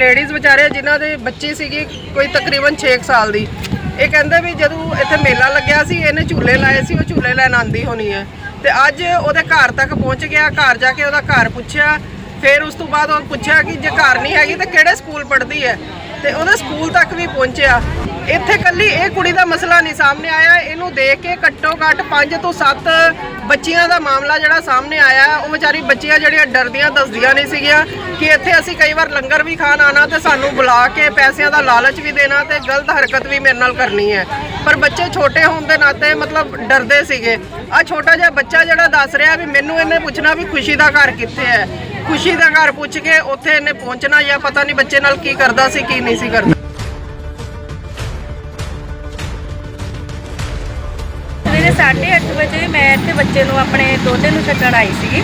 Ladies ਵਿਚਾਰੇ ਜਿਨ੍ਹਾਂ ਦੇ ਬੱਚੀ ਸੀਗੀ ਕੋਈ ਤਕਰੀਬਨ 6 ਸਾਲ ਦੀ, ਇਹ ਕਹਿੰਦੇ ਵੀ ਜਦੋਂ ਇੱਥੇ ਮੇਲਾ ਲੱਗਿਆ ਸੀ, ਇਹਨੇ ਝੂਲੇ ਲਾਏ ਸੀ, ਉਹ ਝੂਲੇ ਲੈਣ ਆਂਦੀ ਹੋਣੀ ਹੈ। ਤੇ ਅੱਜ ਉਹਦੇ ਘਰ ਤੱਕ ਪਹੁੰਚ ਗਿਆ, ਘਰ ਜਾ ਕੇ ਉਹਦਾ ਘਰ ਪੁੱਛਿਆ ਫਿਰ ਉਸ ਤੋਂ ਬਾਅਦ ਉਹਨੂੰ ਪੁੱਛਿਆ ਕਿ ਜੇ ਘਰ ਨਹੀਂ ਹੈਗੀ ਤਾਂ ਕਿਹੜੇ ਸਕੂਲ ਪੜ੍ਹਦੀ ਹੈ? ਤੇ ਉਹਦੇ ਸਕੂਲ ਤੱਕ ਵੀ ਪਹੁੰਚਿਆ। ਇੱਥੇ ਕੱਲੀ ਇਹ ਕੁੜੀ ਦਾ ਮਸਲਾ ਨਹੀਂ ਸਾਹਮਣੇ ਆਇਆ। ਇਹਨੂੰ ਦੇਖ ਕੇ ਘੱਟੋ ਘੱਟ 5 ਤੋਂ 7 ਬੱਚੀਆਂ ਦਾ ਮਾਮਲਾ ਜਿਹੜਾ ਸਾਹਮਣੇ ਆਇਆ। ਉਹ ਵਿਚਾਰੀ ਬੱਚੀਆਂ ਜਿਹੜੀਆਂ ਡਰਦੀਆਂ ਦੱਸਦੀਆਂ ਨਹੀਂ ਸੀਗੀਆਂ ਕਿ ਇੱਥੇ ਅਸੀਂ ਕਈ ਵਾਰ ਲੰਗਰ ਵੀ ਖਾਣ ਆਣਾ ਤੇ ਸਾਨੂੰ ਬੁਲਾ ਕੇ ਪੈਸਿਆਂ ਦਾ ਲਾਲਚ ਵੀ ਦੇਣਾ ਤੇ ਗਲਤ ਹਰਕਤ ਵੀ ਮੇਰੇ ਨਾਲ ਕਰਨੀ ਹੈ। ਪਰ ਬੱਚੇ ਛੋਟੇ ਹੋਣ ਦੇ ਨਾਤੇ ਮਤਲਬ ਡਰਦੇ ਸੀਗੇ। ਆ ਛੋਟਾ ਜਿਹਾ ਬੱਚਾ ਜਿਹੜਾ ਦੱਸ ਰਿਹਾ ਵੀ ਮੈਨੂੰ ਇਹਨੇ ਪੁੱਛਣਾ ਵੀ ਖੁਸ਼ੀ ਦਾ ਘਰ ਕਿੱਥੇ ਹੈ? ਖੁਸ਼ੀ ਦਾ ਘਰ ਪੁੱਛ ਕੇ ਉੱਥੇ ਇਹਨੇ ਪਹੁੰਚਣਾ ਜਾਂ ਪਤਾ ਨਹੀਂ ਬੱਚੇ ਨਾਲ ਕੀ ਕਰਦਾ ਸੀ, ਕੀ ਨਹੀਂ ਸੀ ਕਰਦਾ। ਸਵੇਰੇ 8:30 ਵਜੇ ਮੈਂ ਇੱਥੇ ਬੱਚੇ ਨੂੰ ਆਪਣੇ ਦੋਤੇ ਨੂੰ ਛੱਡਣ ਆਈ ਸੀਗੀ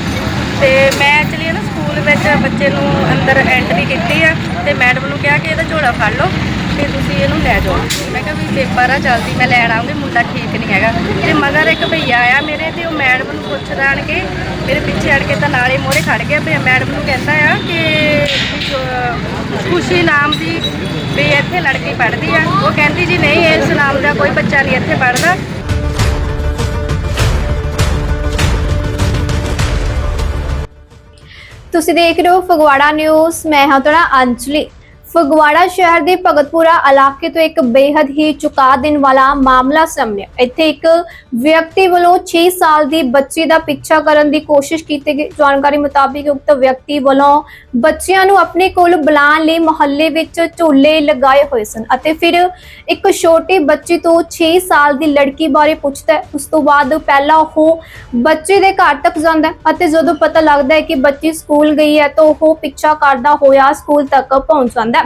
ਤੇ ਮੈਂ ਐਕਚੁਅਲੀ ਨਾ ਸਕੂਲ ਵਿੱਚ ਬੱਚੇ ਨੂੰ ਅੰਦਰ ਐਂਟਰੀ ਕੀਤੀ ਆ ਤੇ ਮੈਡਮ ਨੂੰ ਕਿਹਾ ਕਿ ਇਹਦਾ ਝੋਲਾ ਫੜ ਲਓ। ਤੇ ਤੁਸੀਂ ਇਹਨੂੰ ਲੈ ਜਾਓ। ਮੈਂ ਕਿਹਾ ਵੀ ਪੇਪਰ ਆ, ਜਲਦੀ ਮੈਂ ਲੈਣ ਆਉਂਗੀ ਮੁੰਡਾ ਠੀਕ ਨਹੀਂ ਹੈਗਾ। ਤੇ ਮਗਰ ਇੱਕ ਭਈਆ ਆਇਆ ਮੇਰੇ ਤੇ, ਉਹ ਮੈਡਮ ਨੂੰ ਪੁੱਛਦਾ ਆਣ ਕੇ, ਮੇਰੇ ਪਿੱਛੇ ਅੜ ਕੇ ਤਾਂ ਨਾਲੇ ਮੋਰੇ ਖੜ ਗਿਆ, ਭਈਆ ਮੈਡਮ ਨੂੰ ਕਹਿੰਦਾ ਆ ਕਿ ਖੁਸ਼ੀ ਨਾਮ ਦੀ ਵੀ ਇੱਥੇ ਲੜਕੀ ਪੜ੍ਹਦੀ ਆ। ਉਹ ਕਹਿੰਦੀ ਜੀ, ਨਹੀਂ, ਇਸ ਨਾਮ ਦਾ ਕੋਈ ਬੱਚਾ ਨਹੀਂ ਇੱਥੇ ਪੜ੍ਹਦਾ। ਤੁਸੀਂ ਦੇਖ ਰਹੇ ਹੋ ਫਗਵਾੜਾ ਨਿਊਜ਼, ਮੈਂ ਹਾਂ ਤੁਹਾਡਾ ਅੰਜਲੀ। ਫਗਵਾੜਾ ਸ਼ਹਿਰ ਦੇ ਭਗਤਪੁਰਾ ਇਲਾਕੇ ਤੋਂ ਇੱਕ ਬੇहद ਹੀ ਚੁਕਾ ਦੇਣ ਵਾਲਾ ਮਾਮਲਾ ਸਾਹਮਣੇ ਇੱਥੇ ਇੱਕ ਵਿਅਕਤੀ ਵੱਲੋਂ 6 ਸਾਲ ਦੀ ਬੱਚੀ ਦਾ ਪਿੱਛਾ ਕਰਨ ਦੀ ਕੋਸ਼ਿਸ਼ ਕੀਤੀ ਗਈ। ਜਾਣਕਾਰੀ ਮੁਤਾਬਿਕ ਉਕਤ ਵਿਅਕਤੀ ਵੱਲੋਂ ਬੱਚਿਆਂ ਨੂੰ ਆਪਣੇ ਕੋਲ ਬੁਲਾਉਣ ਲਈ ਮੁਹੱਲੇ ਵਿੱਚ ਝੋਲੇ ਲਗਾਏ ਹੋਏ ਸਨ ਅਤੇ ਫਿਰ ਇੱਕ ਛੋਟੀ ਬੱਚੀ ਤੋਂ 6 ਸਾਲ ਦੀ ਲੜਕੀ ਬਾਰੇ ਪੁੱਛਦਾ ਉਸ ਤੋਂ ਬਾਅਦ ਪਹਿਲਾਂ ਉਹ ਬੱਚੇ ਦੇ ਘਰ ਤੱਕ ਜਾਂਦਾ ਅਤੇ ਜਦੋਂ ਪਤਾ ਲੱਗਦਾ ਹੈ ਕਿ ਬੱਚੀ ਸਕੂਲ ਗਈ ਹੈ ਤਾਂ ਉਹ ਪਿੱਛਾ ਕਰਦਾ ਹੋਇਆ ਸਕੂਲ ਤੱਕ ਪਹੁੰਚ ਜਾਂਦਾ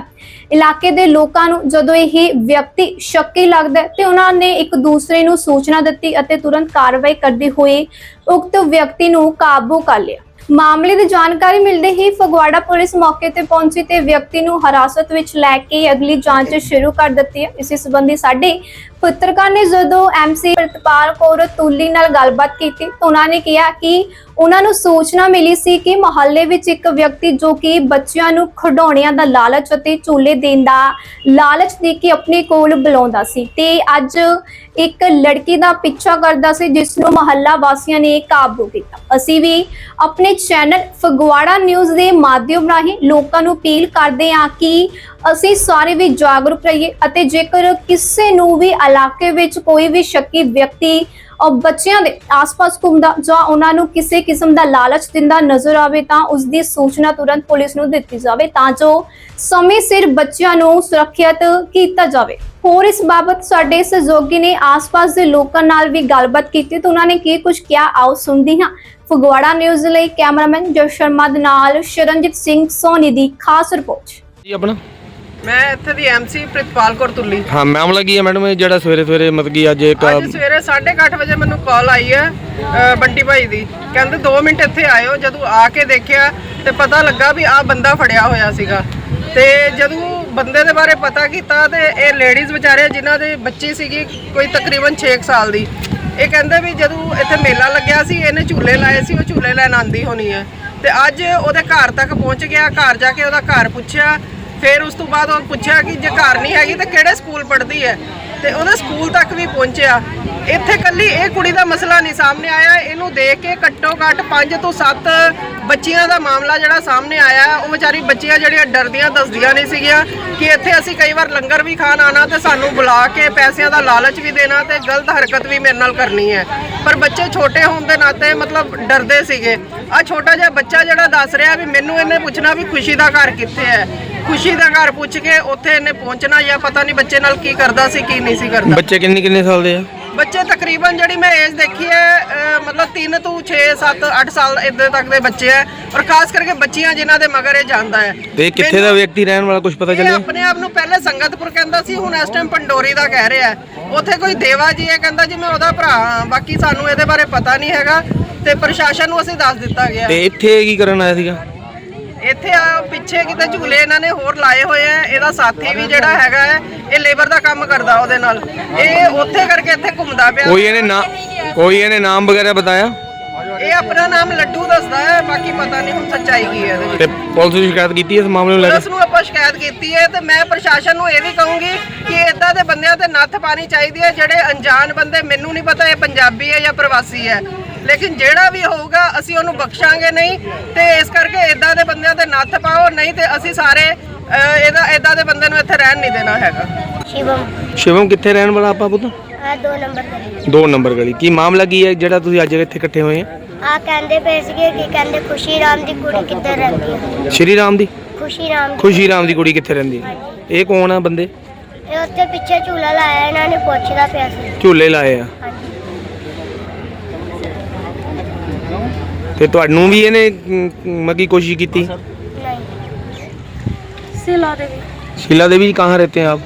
ਇਲਾਕੇ ਦੇ ਲੋਕਾਂ ਨੂੰ ਜਦੋਂ ਇਹ ਵਿਅਕਤੀ ਸ਼ੱਕੀ ਲੱਗਦਾ ਤੇ ਉਹਨਾਂ ਨੇ ਇੱਕ ਦੂਸਰੇ ਨੂੰ ਸੂਚਨਾ ਦਿੱਤੀ ਅਤੇ ਤੁਰੰਤ ਕਾਰਵਾਈ ਕਰਦੇ ਹੋਏ ਉਕਤ ਵਿਅਕਤੀ ਨੂੰ ਕਾਬੂ ਕਰ ਲਿਆ। ਮਾਮਲੇ ਦੀ ਜਾਣਕਾਰੀ ਮਿਲਦੇ ਹੀ ਫਗਵਾੜਾ ਪੁਲਿਸ ਮੌਕੇ ਤੇ ਪਹੁੰਚੀ ਤੇ ਵਿਅਕਤੀ ਨੂੰ ਹਿਰਾਸਤ ਵਿੱਚ ਲੈ ਕੇ ਅਗਲੀ ਜਾਂਚ ਸ਼ੁਰੂ ਕਰ ਦਿੱਤੀ ਹੈ। ਇਸੇ ਸੰਬੰਧੀ ਸਾਡੇ ਪੱਤਰਕਾਰ ਨੇ ਜਦੋਂ ਐਮਸੀ ਪ੍ਰਤਪਾਲ ਕੌਰ ਤੁੱਲੀ ਨਾਲ ਗੱਲਬਾਤ ਕੀਤੀ ਤਾਂ ਉਹਨਾਂ ਨੇ ਕਿਹਾ ਕਿ ਉਹਨਾਂ ਨੂੰ ਸੂਚਨਾ ਮਿਲੀ ਸੀ ਕਿ ਮੁਹੱਲੇ ਵਿੱਚ ਇੱਕ ਵਿਅਕਤੀ ਜੋ ਕਿ ਬੱਚਿਆਂ ਨੂੰ ਖਿਡੌਣਿਆਂ ਦਾ ਲਾਲਚ ਅਤੇ ਝੂਲੇ ਦੇਣ ਦਾ ਲਾਲਚ ਦੇ ਕੇ ਆਪਣੇ ਕੋਲ ਬੁਲਾਉਂਦਾ ਸੀ ਤੇ ਅੱਜ ਇੱਕ ਲੜਕੀ ਦਾ ਪਿੱਛਾ ਕਰਦਾ ਸੀ, ਜਿਸ ਨੂੰ ਮੁਹੱਲਾ ਵਾਸੀਆਂ ਨੇ ਕਾਬੂ ਕੀਤਾ। ਅਸੀਂ ਵੀ ਆਪਣੇ ਚੈਨਲ ਫਗਵਾੜਾ ਨਿਊਜ਼ ਦੇ ਮਾਧਿਅਮ ਰਾਹੀਂ ਲੋਕਾਂ ਨੂੰ ਅਪੀਲ ਕਰਦੇ ਹਾਂ ਕਿ ਅਸੀਂ ਸਾਰੇ ਵੀ ਜਾਗਰੂਕ ਰਹੀਏ ਅਤੇ ਜੇਕਰ ਕਿਸੇ ਨੂੰ ਵੀ ਇਲਾਕੇ ਵਿੱਚ ਕੋਈ ਵੀ ਸ਼ੱਕੀ ਵਿਅਕਤੀ ਔਰ ਬੱਚਿਆਂ ਦੇ ਆਸ-ਪਾਸ ਘੁੰਮਦਾ ਜਾਂ ਉਹਨਾਂ ਨੂੰ ਕਿਸੇ ਕਿਸਮ ਦਾ ਲਾਲਚ ਦਿੰਦਾ ਨਜ਼ਰ ਆਵੇ ਤਾਂ ਉਸ ਦੀ ਸੂਚਨਾ ਤੁਰੰਤ ਪੁਲਿਸ ਨੂੰ ਦਿੱਤੀ ਜਾਵੇ ਤਾਂ ਜੋ ਸਮੇਂ ਸਿਰ ਬੱਚਿਆਂ ਨੂੰ ਸੁਰੱਖਿਅਤ ਕੀਤਾ ਜਾਵੇ। ਹੋਰ ਇਸ ਬਾਬਤ ਸਾਡੇ ਸਹਿਯੋਗੀ ਨੇ ਆਸ-ਪਾਸ ਦੇ ਲੋਕਾਂ ਨਾਲ ਵੀ ਗੱਲਬਾਤ ਕੀਤੀ ਤੇ ਉਹਨਾਂ ਨੇ ਕੀ ਕੁਝ ਕਿਹਾ, ਆਓ ਸੁਣਦੇ ਹਾਂ। ਫਗਵਾੜਾ ਨਿਊਜ਼ ਲਈ ਕੈਮਰਾਮੈਨ ਜਸ਼ਨ ਸ਼ਰਮਾ ਦੇ ਨਾਲ ਸ਼ਰਨਜੀਤ ਸਿੰਘ ਸੋਨੀ ਦੀ ਖਾਸ ਰਿਪੋਰਟ। ਜੀ ਆਪਣਾ। ਮੈਂ ਇੱਥੇ ਦੀ ਐਮਸੀ ਪ੍ਰਿਤਪਾਲ ਕੌਰ ਤੁੱਲੀ। ਹਾਂ ਮਾਮਲਾ ਕੀ ਹੈ ਮੈਡਮ? ਇਹ ਜਿਹੜਾ ਸਵੇਰੇ ਸਵੇਰੇ ਮਤਲਬ ਕਿ ਅੱਜ ਇੱਕ ਅੱਜ ਸਵੇਰੇ 8:30 ਵਜੇ ਮੈਨੂੰ ਕਾਲ ਆਈ ਹੈ ਅ, ਬੰਟੀ ਭਾਈ ਦੀ। ਕਹਿੰਦੇ 2 ਮਿੰਟ ਇੱਥੇ ਆਇਓ ਜਦੋਂ ਆ ਕੇ ਦੇਖਿਆ ਤੇ ਪਤਾ ਲੱਗਾ ਵੀ ਆ ਬੰਦਾ ਫੜਿਆ ਹੋਇਆ ਸੀਗਾ। ਤੇ ਜਦੋਂ ਬੰਦੇ ਦੇ ਬਾਰੇ ਪਤਾ ਕੀਤਾ ਤੇ ਇਹ ਲੇਡੀਜ਼ ਵਿਚਾਰੇ ਜਿਨ੍ਹਾਂ ਦੇ ਬੱਚੀ ਸੀਗੀ ਕੋਈ ਤਕਰੀਬਨ 6 ਸਾਲ ਦੀ ਇਹ ਕਹਿੰਦੇ ਵੀ ਜਦੋਂ ਇੱਥੇ ਮੇਲਾ ਲੱਗਿਆ ਸੀ ਇਹਨੇ ਝੂਲੇ ਲਾਏ ਸੀ ਉਹ ਝੂਲੇ ਲੈਣ ਆਂਦੀ ਹੋਣੀ ਹੈ। ਤੇ ਅੱਜ ਉਹਦੇ ਘਰ ਤੱਕ ਪਹੁੰਚ ਗਿਆ ਘਰ ਜਾ ਕੇ ਉਹਦਾ ਘਰ ਪੁੱਛਿਆ ਫਿਰ ਉਸ ਤੋਂ ਬਾਅਦ ਉਹ ਪੁੱਛਿਆ ਕਿ ਜੇ ਘਰ ਨਹੀਂ ਹੈਗੀ ਤਾਂ ਕਿਹੜੇ ਸਕੂਲ ਪੜ੍ਹਦੀ ਹੈ? ਤੇ ਉਹਦੇ ਸਕੂਲ ਤੱਕ ਵੀ ਪਹੁੰਚਿਆ। ਇੱਥੇ ਕੱਲੀ ਇਹ ਕੁੜੀ ਦਾ ਮਸਲਾ ਨਹੀਂ ਸਾਹਮਣੇ ਆਇਆ। ਇਹਨੂੰ ਦੇਖ ਕੇ ਘੱਟੋ ਘੱਟ 5 ਤੋਂ 7 ਬੱਚੀਆਂ ਦਾ ਮਾਮਲਾ ਜਿਹੜਾ ਸਾਹਮਣੇ ਆਇਆ। ਉਹ ਵਿਚਾਰੀ ਬੱਚੀਆਂ ਜਿਹੜੀਆਂ ਡਰਦੀਆਂ ਦੱਸਦੀਆਂ ਨਹੀਂ ਸੀਗੀਆਂ ਕਿ ਇੱਥੇ ਅਸੀਂ ਕਈ ਵਾਰ ਲੰਗਰ ਵੀ ਖਾਣ ਆਣਾ ਤੇ ਸਾਨੂੰ ਬੁਲਾ ਕੇ ਪੈਸਿਆਂ ਦਾ ਲਾਲਚ ਵੀ ਦੇਣਾ ਤੇ ਗਲਤ ਹਰਕਤ ਵੀ ਮੇਰੇ ਨਾਲ ਕਰਨੀ ਹੈ। ਪਰ ਬੱਚੇ ਛੋਟੇ ਹੋਣ ਦੇ ਨਾਤੇ ਮਤਲਬ ਡਰਦੇ ਸੀਗੇ। ਆ ਛੋਟਾ ਜਿਹਾ ਬੱਚਾ ਜਿਹੜਾ ਦੱਸ ਰਿਹਾ ਵੀ ਮੈਨੂੰ ਇਹਨੇ ਪੁੱਛਣਾ ਵੀ ਖੁਸ਼ੀ ਦਾ ਘਰ ਕਿੱਥੇ ਹੈ? ਖੁਸ਼ੀ ਦਾ ਘਰ ਪੁੱਛ ਕੇ ਉੱਥੇ ਇਹਨੇ ਪਹੁੰਚਣਾ ਜਾਂ ਪਤਾ ਨਹੀਂ ਬੱਚੇ ਨਾਲ ਕੀ ਕਰਦਾ ਸੀ ਕੀ ਨਹੀਂ ਸੀ ਕਰਦਾ। ਬੱਚੇ ਕਿੰਨੇ ਕਿੰਨੇ ਸਾਲ ਦੇ ਆ? ਬੱਚੇ ਤਕਰੀਬਨ ਜਿਹੜੀ ਮੈਂ ਏਜ ਦੇਖੀ ਹੈ ਅਹ ਮਤਲਬ 3 ਤੋਂ 6 7 8 ਸਾਲ ਇੱਦੇ ਤੱਕ ਦੇ ਬੱਚੇ ਹੈ ਔਰ ਖਾਸ ਕਰਕੇ ਬੱਚੀਆਂ ਜਿਨ੍ਹਾਂ ਦੇ ਮਗਰ ਇਹ ਜਾਂਦਾ ਹੈ। ਤੇ ਇਹ ਕਿੱਥੇ ਦਾ ਵਿਅਕਤੀ ਰਹਿਣ ਵਾਲਾ ਕੁਝ ਪਤਾ ਇਹ ਚੱਲਿਆ? ਆਪਣੇ ਆਪ ਨੂੰ ਪਹਿਲੇ ਸੰਗਤਪੁਰ ਕਹਿੰਦਾ ਸੀ ਹੁਣ ਇਸ ਟਾਈਮ ਪੰਡੋਰੀ ਦਾ ਕਹਿ ਰਿਹਾ ਹੈ। ਉੱਥੇ ਕੋਈ ਦੇਵਾ ਜੀ ਹੈ ਕਹਿੰਦਾ ਜੀ ਮੈਂ ਉਹਦਾ ਭਰਾ ਹਾਂ ਬਾਕੀ ਸਾਨੂੰ ਇਹਦੇ ਬਾਰੇ ਪਤਾ ਨਹੀਂ ਹੈਗਾ ਤੇ ਪ੍ਰਸ਼ਾਸਨ ਨੂੰ ਅਸੀਂ ਦੱਸ ਦਿੱਤਾ ਗਿਆ ਤੇ ਇੱਥੇ ਕੀ ਕਰਨ ਆਇਆ ਸੀਗਾ? ਇੱਥੇ ਆ ਪਿੱਛੇ ਕਿਤੇ ਝੂਲੇ ਇਹਨਾਂ ਨੇ ਹੋਰ ਲਾਏ ਹੋਏ ਆ। ਇਹਦਾ ਸਾਥੀ ਵੀ ਜਿਹੜਾ ਹੈਗਾ ਹੈ ਇਹ ਲੇਬਰ ਦਾ ਕੰਮ ਕਰਦਾ ਉਹਦੇ ਨਾਲ। ਇਹ ਉੱਥੇ ਕਰਕੇ ਇੱਥੇ ਘੁੰਮਦਾ ਪਿਆ। ਕੋਈ ਇਹਨੇ ਨਾ ਕੋਈ ਇਹਨੇ ਨਾਮ ਵਗੈਰਾ ਬਤਾਇਆ? ਇਹ ਆਪਣਾ ਨਾਮ ਲੱਡੂ ਦੱਸਦਾ ਹੈ ਬਾਕੀ ਪਤਾ ਨਹੀਂ ਹੁਣ ਸੱਚਾਈ ਕੀ ਹੈ ਇਹਦੇ ਵਿੱਚ। ਤੇ ਪੁਲਿਸ ਨੂੰ ਸ਼ਿਕਾਇਤ ਕੀਤੀ ਇਸ ਮਾਮਲੇ ਨੂੰ ਲੈ ਪੁਲਿਸ ਕੇ ਨੂੰ ਆਪਾਂ ਸ਼ਿਕਾਇਤ ਕੀਤੀ ਹੈ ਤੇ ਮੈਂ ਪ੍ਰਸ਼ਾਸਨ ਨੂੰ ਇਹ ਵੀ ਕਹੂੰਗੀ ਕਿ ਇਦਾਂ ਦੇ ਬੰਦਿਆਂ ਤੇ ਨੱਥ ਪਾਣੀ ਚਾਹੀਦੀ ਹੈ ਜਿਹੜੇ ਅਣਜਾਣ ਬੰਦੇ ਮੈਨੂੰ ਨਹੀਂ ਪਤਾ ਇਹ ਪੰਜਾਬੀ ਹੈ ਜਾਂ ਪ੍ਰਵਾਸੀ ਹੈ। ਲੇਕਿਨ ਜਿਹੜਾ ਵੀ ਹੋਊਗਾ ਅਸੀਂ ਉਹਨੂੰ ਬਖਸ਼ਾਂਗੇ ਨਹੀਂ ਤੇ ਇਸ ਕਰਕੇ ਇਦਾਂ ਦੇ ਬੰਦਿਆਂ ਤੇ ਨੱਥ ਪਾਓ ਨਹੀਂ ਤੇ ਅਸੀਂ ਸਾਰੇ ਇਹਦਾ ਇਦਾਂ ਦੇ ਬੰਦੇ ਨੂੰ ਇੱਥੇ ਰਹਿਣ ਨਹੀਂ ਦੇਣਾ ਹੈਗਾ। ਸ਼ਿਵਮ। ਸ਼ਿਵਮ ਕਿੱਥੇ ਰਹਿਣ ਵਾਲਾ ਆਪਾਂ ਪੁੱਤ? ਆ 2 ਨੰਬਰ ਗਲੀ। 2 ਨੰਬਰ ਗਲੀ। ਕੀ ਮਾਮਲਾ ਕੀ ਹੈ ਜਿਹੜਾ ਤੁਸੀਂ ਅੱਜ ਇੱਥੇ ਇਕੱਠੇ ਹੋਏ ਆ ਕਹਿੰਦੇ ਪਏ ਸੀਗੇ ਕਿ ਕਹਿੰਦੇ ਖੁਸ਼ੀ ਰਾਮ ਦੀ ਕੁੜੀ ਕਿੱਧਰ ਰਹਿੰਦੀ ਸ਼੍ਰੀ ਰਾਮ ਦੀ? ਖੁਸ਼ੀ ਰਾਮ ਖੁਸ਼ੀ ਰਾਮ ਦੀ ਕੁੜੀ ਕਿੱਥੇ ਰਹਿੰਦੀ ਇਹ ਕੌਣ ਆ ਬੰਦੇ? ਇਹ ਉੱਤੇ ਪਿੱਛੇ ਝੂਲਾ ਲਾਇਆ ਇਹਨਾਂ ਨੇ ਪੁੱਛਦਾ ਪਿਆ ਸੀ। ਝੂਲੇ ਲਾਏ ਆ। ਤੇ ਤੁਹਾਨੂੰ ਵੀ ਇਹਨੇ ਅਮ, ਮਗੀ ਕੋਸ਼ਿਸ਼ ਕੀਤੀ ਨਹੀਂ सिला देवी शीला देवी जी कहाँ रहते हैं आप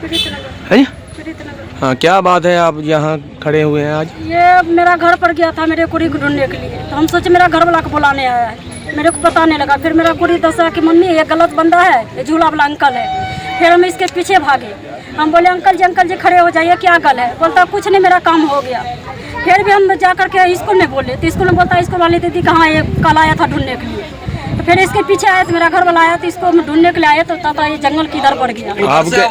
प्रीतनगर है जी? प्रीतनगर हाँ क्या बात है आप यहाँ खड़े हुए हैं आज ये मेरा घर पर गया था मेरे कुड़ी को ढूंढने के लिए तो हम सोचे मेरा घर वाला को बुलाने आया है मेरे को पता नहीं लगा फिर मेरा कुड़ी दसा कि मम्मी ये गलत बंदा है ये झूला वाला अंकल है फिर हम इसके पीछे भागे हम बोले अंकल जी अंकल जी खड़े हो जाइए क्या गल है बोलता कुछ नहीं मेरा काम हो गया फिर भी हम जा करके स्कूल में बोले तो स्कूल में बोलता स्कूल वाली दीदी कहाँ ये कल आया था ढूँढने के लिए। तो फिर इसके पीछे आया तो मेरा घर वाला आया तो इसको हम ढूँढने के लिए आए तो तथा ये जंगल की इधर बढ़ गया। आपके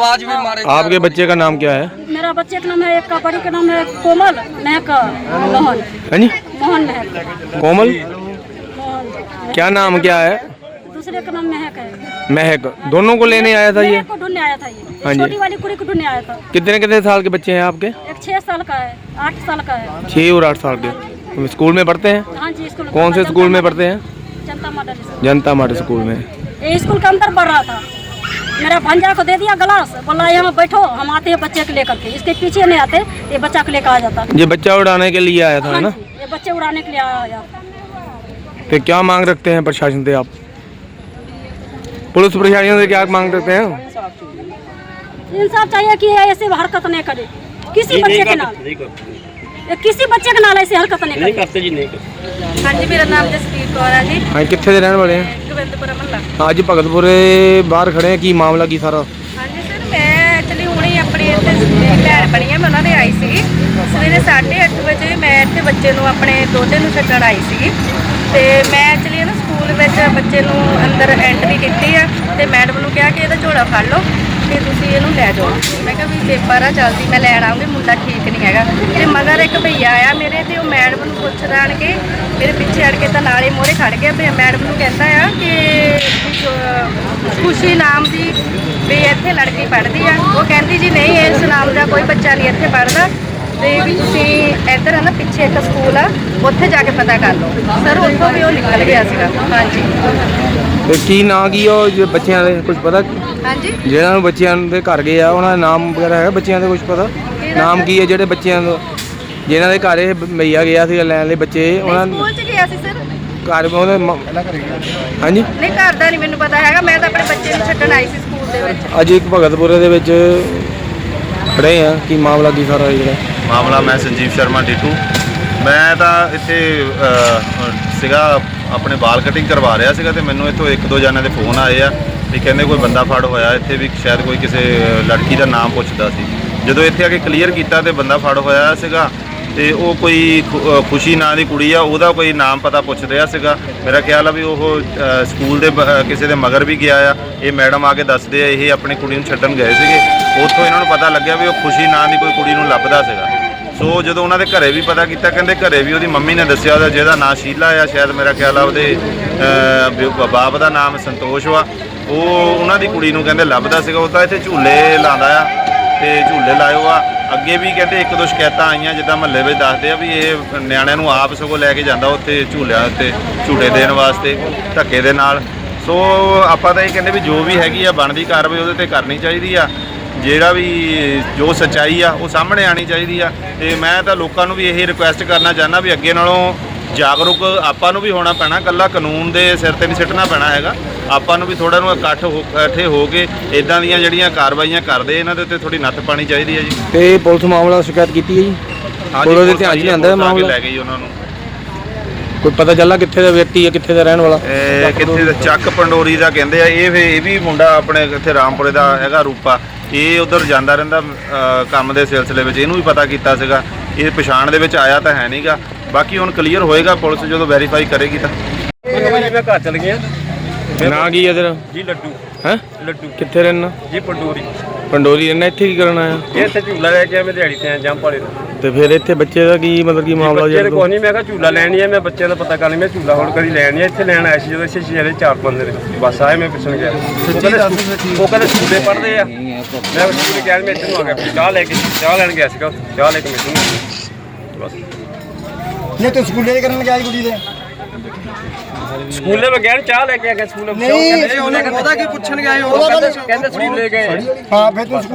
आपके बच्चे का नाम क्या है? मेरा बच्चे का नाम है एक का बड़ी का नाम है कोमल महक मोहन। मोहन महक कोमल? क्या नाम क्या है? दूसरे का नाम महक है। महक। दोनों को लेने आया था ये? को ढूँढने आया था ये। हाँ। छोटी वाली कुड़ी को ढूँढने आया था। कितने कितने साल के बच्चे हैं आपके? एक छह साल का है आठ साल का है। छः और आठ साल के। तुम स्कूल में पढ़ते हैं? हाँ जी स्कूल कौन से स्कूल में पढ़ते हैं? जनता मॉडल जनता मॉडल स्कूल में। स्कूल के अंदर पढ़ रहा था। मेरा भंजा को दे दिया गिलास। बोला यहाँ बैठो हम आते हैं बच्चे को लेकर के। इसके पीछे नहीं आते ये बच्चा को लेकर आ जाता। ये बच्चा उड़ाने के लिए आया था है हाँ ना? ये बच्चे उड़ाने के लिए आया। तो क्या मांग रखते हैं प्रशासन से आप? पुलिस प्रशासन से क्या मांग रखते हैं इंसाफ चाहिए कि ये ऐसे हरकत नहीं करे किसी बच्चे के नाल ये किसी बच्चे के नाल ऐसी हरकत नहीं करे ਕਰਤੇ ਜੀ ਨਹੀਂ ਕਰਦੇ हाँ जी मेरा नाम जसवीर कौर है जी हाँ कितने रहने वाले हैं ਗੋਬਿੰਦਪੁਰਾ ਮਹੱਲਾ ਅੱਜ ਭਗਤਪੁਰੇ ਬਾਹਰ ਖੜੇ ਆ ਕੀ ਮਾਮਲਾ ਕੀ ਸਾਰਾ ਹਾਂਜੀ ਸਰ ਮੈਂ ਐਕਚੁਅਲੀ ਹੁਣੇ ਹੀ ਆਪਣੀ ਇੱਥੇ ਮੇਰੀ ਭੈਣ ਬਣੀ ਹੈ ਮੈਂ ਉਹਨਾਂ ਦੇ ਆਈ ਸੀਗੀ ਸਵੇਰੇ 8:30 ਵਜੇ ਮੈਂ ਇੱਥੇ ਬੱਚੇ ਨੂੰ ਆਪਣੇ ਦੋਤੇ ਨੂੰ ਛੱਡਣ ਆਈ ਸੀਗੀ ਤੇ ਮੈਂ ਐਕਚੁਅਲੀ ਨਾ ਸਕੂਲ ਵਿੱਚ ਬੱਚੇ ਨੂੰ ਅੰਦਰ ਐਂਟਰੀ ਕੀਤੀ ਆ ਤੇ ਮੈਡਮ ਨੂੰ ਕਿਹਾ ਕਿ ਇਹਦਾ ਝੋਲਾ ਫੜ ਲਓ ਤੇ ਤੁਸੀਂ ਇਹਨੂੰ ਲੈ ਜਾਓ। ਮੈਂ ਕਿਹਾ ਵੀ ਪੇਪਰ ਆ, ਜਲਦੀ ਮੈਂ ਲੈਣ ਆਉਂਗੀ ਮੁੰਡਾ ਠੀਕ ਨਹੀਂ ਹੈਗਾ। ਤੇ ਮਗਰ ਇੱਕ ਭਈਆ ਆਇਆ ਮੇਰੇ ਤੇ, ਉਹ ਮੈਡਮ ਨੂੰ ਪੁੱਛਦਾ ਆਣ ਕੇ ਮੇਰੇ ਪਿੱਛੇ ਅੜ ਕੇ ਤਾਂ ਨਾਲੇ ਮੋਰੇ ਖੜ ਗਿਆ। ਤੇ ਮੈਡਮ ਨੂੰ ਕਹਿੰਦਾ ਆ ਕਿ ਖੁਸ਼ੀ ਨਾਮ ਦੀ ਵੀ ਇੱਥੇ ਲੜਕੀ ਪੜ੍ਹਦੀ ਆ। ਉਹ ਕਹਿੰਦੀ ਜੀ, ਨਹੀਂ, ਇਸ ਨਾਮ ਦਾ ਕੋਈ ਬੱਚਾ ਨਹੀਂ ਇੱਥੇ ਪੜ੍ਹਦਾ। ਤੇ ਵੀ ਤੁਸੀਂ ਇੱਧਰ ਆ ਨਾ, ਪਿੱਛੇ ਇੱਕ ਸਕੂਲ ਆ। ਉੱਥੇ ਜਾ ਕੇ ਪਤਾ ਕਰ ਲਓ। ਸਰ ਉੱਥੋਂ ਵੀ ਉਹ ਨਿਕਲ ਗਿਆ ਸੀਗਾ। ਹਾਂਜੀ। ਤੇ ਕੀ ਨਾਂ ਕੀ ਆ ਉਹ ਜੇ ਬੱਚਿਆਂ ਦੇ ਕੁਝ ਪਤਾ? ਹਾਂਜੀ। ਜਿਹੜਾ ਨੂੰ ਬੱਚਿਆਂ ਦੇ ਘਰ ਗਏ ਆ ਉਹਨਾਂ ਦਾ ਨਾਮ ਵਗੈਰਾ ਹੈਗਾ ਬੱਚਿਆਂ ਦੇ ਕੁਝ ਪਤਾ? ਨਾਮ ਕੀ ਹੈ ਜਿਹੜੇ ਬੱਚਿਆਂ ਦਾ ਜਿਨ੍ਹਾਂ ਦੇ ਘਰ ਇਹ ਮਈਆ ਗਿਆ ਸੀ ਲੈਣ ਲਈ ਬੱਚੇ ਉਹਨਾਂ ਸਕੂਲ ਚ ਗਿਆ ਸੀ ਸਰ। ਘਰ ਉਹਦੇ ਮ- ਹਾਂਜੀ? ਨਹੀਂ ਘਰ ਦਾ ਨਹੀਂ ਮੈਨੂੰ ਪਤਾ ਹੈਗਾ। ਮੈਂ ਤਾਂ ਆਪਣੇ ਬੱਚੇ ਨੂੰ ਛੱਡਣ ਆਈ ਸੀ ਸਕੂਲ ਦੇ ਵਿੱਚ। ਅੱਜ ਇੱਕ ਭਗਤਪੁਰੇ ਦੇ ਵਿੱਚ ਖੜੇ ਆ। ਕੀ ਮਾਮਲਾ ਕੀ ਸਾਰਾ ਇਹ ਜਿਹੜਾ? ਮਾਮਲਾ ਮੈਂ ਸੰਜੀਵ ਸ਼ਰਮਾ ਡੀਟੂ ਮੈਂ ਤਾਂ ਇੱਥੇ ਸੀਗਾ, ਆਪਣੇ ਵਾਲ ਕਟਿੰਗ ਕਰਵਾ ਰਿਹਾ ਸੀਗਾ ਤੇ ਮੈਨੂੰ ਇੱਥੋਂ ਇੱਕ ਦੋ ਜਣਿਆਂ ਦੇ ਫੋਨ ਆਏ ਆ ਵੀ ਕਹਿੰਦੇ ਕੋਈ ਬੰਦਾ ਫੜ ਹੋਇਆ ਇੱਥੇ ਵੀ ਸ਼ਾਇਦ ਕੋਈ ਕਿਸੇ ਲੜਕੀ ਦਾ ਨਾਮ ਪੁੱਛਦਾ ਸੀ। ਜਦੋਂ ਇੱਥੇ ਆ ਕੇ ਕਲੀਅਰ ਕੀਤਾ ਤੇ ਬੰਦਾ ਫੜ ਹੋਇਆ ਸੀਗਾ ਤੇ ਉਹ ਕੋਈ ਖੁ- ਖੁਸ਼ੀ ਨਾਂ ਦੀ ਕੁੜੀ ਆ, ਉਹਦਾ ਕੋਈ ਨਾਮ ਪਤਾ ਪੁੱਛ ਰਿਹਾ ਸੀਗਾ। ਮੇਰਾ ਖਿਆਲ ਆ ਵੀ ਉਹ ਸਕੂਲ ਦੇ ਬ- ਕਿਸੇ ਦੇ ਮਗਰ ਵੀ ਗਿਆ ਆ। ਇਹ ਮੈਡਮ ਆ ਕੇ ਦੱਸਦੇ ਆ, ਇਹ ਆਪਣੀ ਕੁੜੀ ਨੂੰ ਛੱਡਣ ਗਏ ਸੀਗੇ। ਉੱਥੋਂ ਇਹਨਾਂ ਨੂੰ ਪਤਾ ਲੱਗਿਆ ਵੀ ਉਹ ਖੁਸ਼ੀ ਨਾਂ ਦੀ ਕੋਈ ਕੁੜੀ ਨੂੰ ਲੱਭਦਾ ਸੀਗਾ। ਸੋ ਜਦੋਂ ਉਹਨਾਂ ਦੇ ਘਰੇ ਵੀ ਪਤਾ ਕੀਤਾ ਕਹਿੰਦੇ ਘਰੇ ਵੀ ਉਹਦੀ ਮੰਮੀ ਨੇ ਦੱਸਿਆ ਉਹਦਾ ਜਿਹਦਾ ਨਾਂ ਸ਼ੀਲਾ ਆ ਸ਼ਾਇਦ ਮੇਰਾ ਖਿਆਲ ਆ ਉਹਦੇ ਅਹ, ਬਾਪ ਦਾ ਨਾਮ ਸੰਤੋਸ਼ ਵਾ। ਉਹ ਉਹਨਾਂ ਦੀ ਕੁੜੀ ਨੂੰ ਕਹਿੰਦੇ ਲੱਭਦਾ ਸੀਗਾ ਉਹ ਤਾਂ ਇੱਥੇ ਝੂਲੇ ਲਾਉਂਦਾ ਆ ਤੇ ਝੂਲੇ ਲਾਇਓ ਆ। ਅੱਗੇ ਵੀ ਕਹਿੰਦੇ ਇੱਕ ਦੋ ਸ਼ਿਕਾਇਤਾਂ ਆਈਆਂ ਜਿੱਦਾਂ ਮਹੱਲੇ ਵਿੱਚ ਦੱਸਦੇ ਆ ਵੀ ਇਹ ਨਿਆਣਿਆਂ ਨੂੰ ਆਪ ਸਗੋਂ ਲੈ ਕੇ ਜਾਂਦਾ ਉੱਥੇ ਝੂਲਿਆਂ ਉੱਤੇ ਝੂਟੇ ਦੇਣ ਵਾਸਤੇ ਧੱਕੇ ਦੇ ਨਾਲ। ਸੋ ਆਪਾਂ ਤਾਂ ਇਹ ਕਹਿੰਦੇ ਵੀ ਜੋ ਵੀ ਹੈਗੀ ਆ ਬਣਦੀ ਕਾਰਵਾਈ ਉਹਦੇ ਤੇ ਕਰਨੀ ਚਾਹੀਦੀ ਆ। ਜਿਹੜਾ ਵੀ ਜੋ ਸੱਚਾਈ ਆ ਉਹ ਸਾਹਮਣੇ ਆਣੀ ਚਾਹੀਦੀ ਆ। ਤੇ ਮੈਂ ਤਾਂ ਲੋਕਾਂ ਨੂੰ ਵੀ ਇਹ ਰਿਕੁਐਸਟ ਕਰਨਾ ਚਾਹੁੰਦਾ ਵੀ ਅੱਗੇ ਨਾਲੋਂ ਜਾਗਰੂਕ ਆਪਾਂ ਨੂੰ ਵੀ ਹੋਣਾ ਪੈਣਾ ਕੱਲਾ ਕਾਨੂੰਨ ਦੇ ਸਿਰ ਤੇ ਨਹੀਂ ਸਿੱਟਣਾ ਪੈਣਾ ਹੈਗਾ। ਆਪਾਂ ਨੂੰ ਵੀ ਥੋੜਾ ਨੂੰ ਇਕੱਠ ਹੋ ਇਕੱਠੇ ਹੋ ਕੇ ਇਦਾਂ ਦੀਆਂ ਜਿਹੜੀਆਂ ਕਾਰਵਾਈਆਂ ਕਰਦੇ ਇਹਨਾਂ ਦੇ ਉੱਤੇ ਥੋੜੀ ਨੱਥ ਪਾਣੀ ਚਾਹੀਦੀ ਹੈ ਜੀ। ਤੇ ਪੁਲਿਸ ਮਾਮਲਾ ਸ਼ਿਕਾਇਤ ਕੀਤੀ ਹੈ ਜੀ? ਹਾਂਜੀ, ਦੇ ਧਿਆਨ 'ਚ ਆਈ ਲਿਆਂਦਾ ਇਹ ਪੁਲਿਸ ਆ ਕੇ ਮਾਮਲਾ। ਲੈ ਗਈ ਉਹਨਾਂ ਨੂੰ। ਕੋਈ ਪਤਾ ਚੱਲਾ ਕਿੱਥੇ ਦਾ ਵਿਅਕਤੀ ਹੈ ਕਿੱਥੇ ਦਾ ਰਹਿਣ ਵਾਲਾ? ਕਿੱਥੇ ਦਾ ਚੱਕ ਪੰਡੋਰੀ ਦਾ ਕਹਿੰਦੇ ਆ ਇਹ ਇਹ ਵੀ ਮੁੰਡਾ ਆਪਣੇ ਇੱਥੇ ਰਾਮਪੁਰੇ ਦਾ ਹੈਗਾ ਰੂਪਾ। ਇਹ ਉਧਰ ਜਾਂਦਾ ਰਹਿੰਦਾ ਅ, ਕੰਮ ਦੇ ਸਿਲਸਿਲੇ ਵਿੱਚ ਇਹਨੂੰ ਵੀ ਪਤਾ ਕੀਤਾ ਸੀਗਾ। ਇਹ ਪਛਾਣ ਦੇ ਵਿੱਚ ਆਇਆ ਤਾਂ ਹੈ ਨਹੀਂਗਾ ਬਾਕੀ ਹੁਣ ਕਲੀਅਰ ਹੋਏਗਾ ਪੁਲਿਸ ਜਦੋਂ ਵੈਰੀਫਾਈ ਕਰੇਗੀ ਤਾਂ। ਮੈਂ ਘਰ ਚਲ ਗਿਆ। ਨਾਂ ਕੀ ਹੈ ਤੇਰਾ? ਜੀ ਲੱਡੂ। ਹੈ? ਲੱਡੂ। ਕਿੱਥੇ ਰਹਿਣਾ? ਜੀ ਪੰਡੂਰੀ। ਪੰਡੋਰੀ ਰਹਿਣਾ ਇੱਥੇ ਕੀ ਕਰਨ ਆਇਆ? ਇਹ ਇੱਥੇ ਝੂਲਾ ਲੈ ਕੇ ਆ ਮੈਂ ਦਿਹਾੜੀ ਤੇ ਆ ਜੰਪ ਵਾਲੇ ਦਾ ਤੇ ਫਿਰ ਇੱਥੇ ਬੱਚੇ ਦਾ ਕੀ ਮਤਲਬ ਕੀ ਮਾਮਲਾ ਬੱਚੇ ਜਿਹੜਾ ਦੇ ਕੋਈ ਨਹੀਂ ਮੈਂ ਕਿਹਾ ਝੂਲਾ ਲੈਣੀ ਹੈ ਮੈਂ ਬੱਚਿਆਂ ਦਾ ਪਤਾ ਕਰਨੀ ਮੈਂ ਝੂਲਾ ਹੁਣ ਕਦੀ ਲੈਣੀ ਹੈ ਇੱਥੇ ਲੈਣ ਆਇਆ ਸੀ ਜਦੋਂ ਇੱਥੇ ਸ਼ੇਰੇ ਚਾਰ ਬੰਦੇ ਨੇ ਬਸ ਆਏ ਮੈਂ ਪੁੱਛਣ ਗਿਆ। ਉਹ ਕਹਿੰਦੇ ਉਹ ਕਹਿੰਦੇ ਸਕੂਲੇ ਪੜ੍ਹਦੇ ਆ। ਮੈਂ ਸਕੂਲੇ ਗਿਆ ਮੈਂ ਇੱਥੇ ਨੂੰ ਆ ਗਿਆ ਚਾਹ ਲੈ ਕੇ ਚਾਹ ਲੈਣ ਗਿਆ ਸੀਗਾ ਚਾਹ ਲੈ ਕੇ ਮੈਨੂੰ ਬਸ। ਨਹੀਂ ਤੂੰ ਸਕੂਲੇ ਕਰਨ ਗਿਆ ਸੀ ਕੁੜੀ ਦੇ? ਸਕੂਲੇ ਮੈਂ ਗਿਆ ਚਾਹ ਲੈ ਕੇ ਆ ਗਿਆ ਸਕੂਲੇ। ਨਹੀਂ ਉਹਨੇ ਉਹਦਾ ਕੀ ਪੁੱਛਣ ਗਿਆ ਕਹਿੰਦੇ ਸਕੂਲੇ ਗਏ ਹਾਂ ਫਿਰ ਤੂੰ